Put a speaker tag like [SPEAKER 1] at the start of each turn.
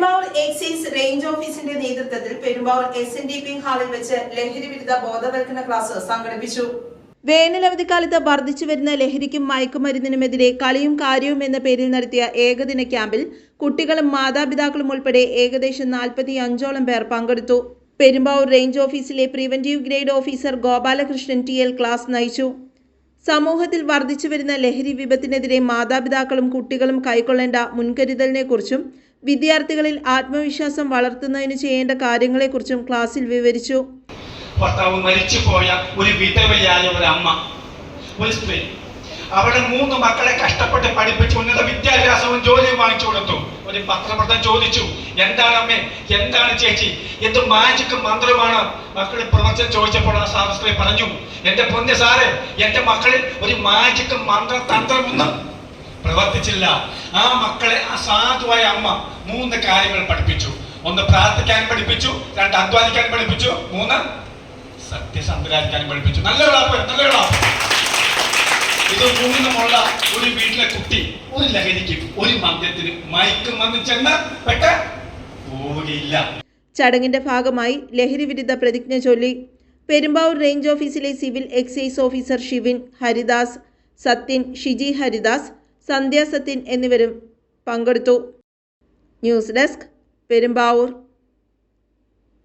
[SPEAKER 1] Perumbavoor excise range ഓഫീസിന്റെ നേതൃത്വത്തിൽ Perumbavoor S N D P ഹാളിൽ വെച്ച് ലഹരി വിരുദ്ധ ബോധവൽക്കരണ ക്ലാസ് സംഘടിപ്പിച്ചു. വേനലവധിക്കാലത്ത് വർദ്ധിച്ചു വരുന്ന ലഹരിക്കും മയക്കുമരുന്നിനുമെതിരെ കളിയും കാര്യവും എന്ന പേരിൽ നടത്തിയ ഏകദിന ക്യാമ്പിൽ കുട്ടികളും മാതാപിതാക്കളും ഉൾപ്പെടെ ഏകദേശം നാൽപ്പത്തി അഞ്ചോളം പേർ പങ്കെടുത്തു. പെരുമ്പാവൂർ റേഞ്ച് ഓഫീസിലെ preventive grade officer Gopalakrishnan T L class നയിച്ചു. സമൂഹത്തിൽ വർദ്ധിച്ചു വരുന്ന ലഹരി വിപത്തിനെതിരെ മാതാപിതാക്കളും കുട്ടികളും കൈക്കൊള്ളേണ്ട മുൻകരുതലിനെക്കുറിച്ചും വിദ്യാർത്ഥികളിൽ ആത്മവിശ്വാസം വളർത്തുന്നതിന് ചെയ്യേണ്ട കാര്യങ്ങളെക്കുറിച്ചും ക്ലാസ്സിൽ വിവരിച്ചു.
[SPEAKER 2] ഭർത്താവ് മരിച്ചുപോയ ഒരു വിധവയായ ഒരു അമ്മ ഒരു സ്ത്രീ. അവിടെ മൂന്ന് മക്കളെ കഷ്ടപ്പെട്ട് പഠിപ്പിച്ചു ഉന്നത വിദ്യാഭ്യാസവും ജോലിയും വാങ്ങിച്ചു കൊടുത്തു. ഒരു പത്രപ്രദം ചോദിച്ചു എന്താണ് അമ്മേ എന്താണ് ചേച്ചി? എന്ത് മാജിക് മന്ത്രമാണ് മക്കളെ പ്രവർത്തനം ചോദിച്ചപ്പോൾ ആ സാർ സ്ത്രീ പറഞ്ഞു എന്റെ പൊന്നെ സാറ് എന്റെ മക്കളിൽ ഒരു മാജിക് മന്ത്ര തന്ത്രമൊന്നും പ്രവർത്തിച്ചില്ല. ആ മക്കളെ സാധുവായ അമ്മ മൂന്ന് കാര്യങ്ങൾ പഠിപ്പിച്ചു. ഒന്ന് പ്രാർത്ഥിക്കാൻ പഠിപ്പിച്ചു രണ്ട് അധ്വാനിക്കാൻ പഠിപ്പിച്ചു മൂന്ന് സത്യസന്ധരായിരിക്കാൻ പഠിപ്പിച്ചു. നല്ല വിളാപ്പ് ഇത് മൂന്നുമുള്ള ഒരു വീട്ടിലെ കുട്ടി ഒരു ലഹരിക്ക് ഒരു മദ്യത്തിന് മയക്കും വന്ന് ചെന്ന് പെട്ട പോവുകയില്ല.
[SPEAKER 1] ചടങ്ങിന്റെ ഭാഗമായി ലഹരി വിരുദ്ധ പ്രതിജ്ഞ ചൊല്ലി പെരുമ്പാവൂർ റേഞ്ച് ഓഫീസിലെ civil excise officer Shivin Haridas Sathyan Shiji Haridas Sandhya Sathyan എന്നിവരും പങ്കെടുത്തു. News desk Perumbavoor.